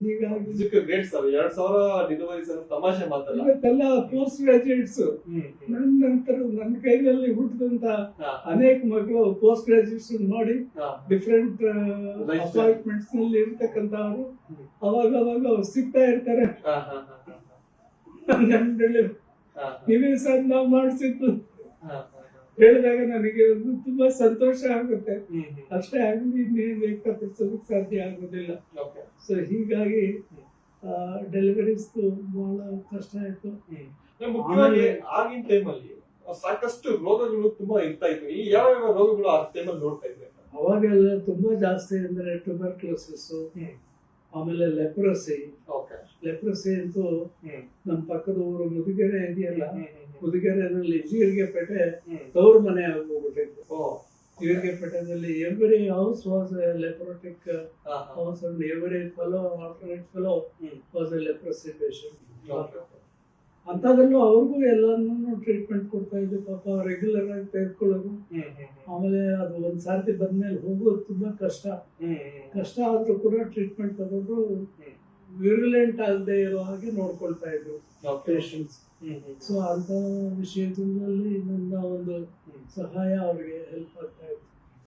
ನಿಜಕ್ಕೂ great sir ಎರಡ್ ಸಾವಿರ ಡೆಲಿವರೀಸ್ ಅನ್ನೋ ತಮಾಷೆ ಮಾತಲ್ಲ. ಇವತ್ತೆಲ್ಲ ಪೋಸ್ಟ್ ಗ್ರಾಜುಯೇಟ್ಸ್. ನನ್ನ ನಂತರ ನನ್ನ ಕೈನಲ್ಲಿ ಹುಟ್ಟಿದಂತ ಅನೇಕ ಮಕ್ಕಳು ಪೋಸ್ಟ್ ಗ್ರಾಜುಯೇಷನ್ ಮಾಡಿ ಹಾ. ಡಿಫ್ರೆಂಟ್ ಅಪಾಯಿಂಟ್ಮೆಂಟ್ಸ್ನಲ್ಲಿ ಇರ್ತಕ್ಕಂತವರು ಅವಾಗ ಅವಾಗ ಅವ್ರು ಸಿಗ್ತಾ ಇರ್ತಾರೆ. ನೀವೇ ಸರ್ ನಾವು ಮಾಡಿಸಿದ್ದು. ಹೇಳಿದಾಗ ನನಗೆ ತುಂಬಾ ಸಂತೋಷ ಆಗುತ್ತೆ. ಅಷ್ಟೇ ಆಗಲಿ ಇನ್ನೇನು ವ್ಯಕ್ತಪಡಿಸೋದಕ್ಕೆ ಸಾಧ್ಯ ಆಗೋದಿಲ್ಲ. ಸೊ ಹೀಗಾಗಿ ಡೆಲಿವರೀಸ್ ಬಹಳ ಕಷ್ಟ ಆಯ್ತು ಮುಖ್ಯವಾಗಿ ಆಗಿನ ಟೈಮಲ್ಲಿ ಸಾಕಷ್ಟು ರೋಗಗಳು ತುಂಬಾ ಇರ್ತಾ ಇದ್ವು ಈ ಯಾವ ಯಾವ ರೋಗಗಳು ಆ ಟೈಮಲ್ಲಿ ನೋಡ್ತಾ ಇದ್ವಿ? ಅವಾಗೆಲ್ಲ ತುಂಬಾ ಜಾಸ್ತಿ ಅಂದ್ರೆ ಟ್ಯೂಬರ್ಕ್ಲೋಸಿಸ್. ಆಮೇಲೆ ಲೆಪ್ರಸಿ. ಲೆಪ್ರಸಿ ಅಂತೂ ನಮ್ಮ ಪಕ್ಕದ ಊರು ಮುದುಗೆರೆ ಇದೆಯಲ್ಲ. ಮುದುಗೆರೆನಲ್ಲಿ ಜೀರಿಗೆ ಪೇಟೆ. ತವ್ರ ಮನೆ ಆಗೋಗ್ಬಿಟ್ಟಿತ್ತು. ಜೀರಿಗೆ ಪೇಟೆದಲ್ಲಿ every house was leprotic. House and every fellow alternate fellow. Was a leprosy patient. ಅಂಥದ್ರಲ್ಲೂ ಅವ್ರಿಗೂ ಎಲ್ಲಾನು ಟ್ರೀಟ್ಮೆಂಟ್ ಕೊಡ್ತಾ ಇದ್ದೆ ಪಾಪ ರೆಗ್ಯುಲರ್ ಆಗಿ ತೆಗೆದುಕೊಳ್ಳೋದು. ಆಮೇಲೆ ಅದು ಒಂದ್ ಸಾರ್ತಿ ಬಂದ್ಮೇಲೆ ಹೋಗೋದು ತುಂಬಾ ಕಷ್ಟ. ಕಷ್ಟ ಆದ್ರೂ ಕೂಡ ಟ್ರೀಟ್ಮೆಂಟ್ ತಗೊಂಡು ಹ್ಮ್. ವಿರುಲೆಂಟ್ ಆಗದೆ ಇರೋ ಹಾಗೆ ನೋಡ್ಕೊಳ್ತಾ ಇದ್ರು. ಪೇಷಂಟ್ಸ್. ಸೊ ಅಂತ ವಿಷಯದಲ್ಲಿ ನನ್ನ ಒಂದು ಸಹಾಯ ಅವ್ರಿಗೆ ಹೆಲ್ಪ್ ಆಗ್ತಾ